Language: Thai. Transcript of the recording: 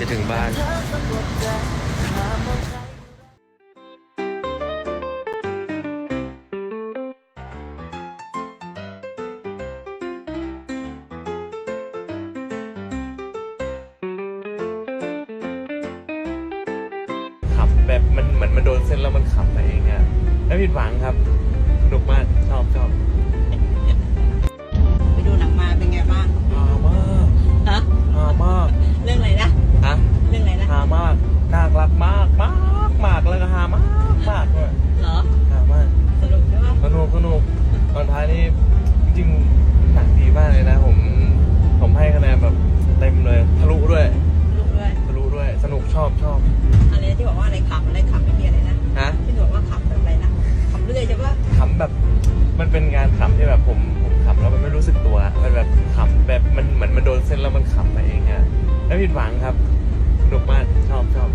จะถึงบ้านขับแบบมันเหมือนมันโดนเส้นแล้วมันขับไปเองอะไม่ผิดหวังครับสนุกมากชอบชอบ นท้ายนี่จริงๆหนังดีมากเลยนะ ผม ผมให้คะแนนแบบเต็มเลยทะลุด้วยสนุกด้วยทะลุด้วย สนุกชอบชอบ อะไรที่บอกว่าอะไรขำอะไรขำไม่มีอะไรนะฮะ ที่บอกว่าขำแบบอะไรนะขำเรื่อยใช่ปะขำแบบมันเป็นงานขำที่แบบผมผมขำแล้วมันไม่รู้สึกตัว มันแบบขำแบบมันเหมือนมันโดนเส้นแล้วมันขำไปเองอะไม่ผิดหวังครับสนุกมากชอบชอบ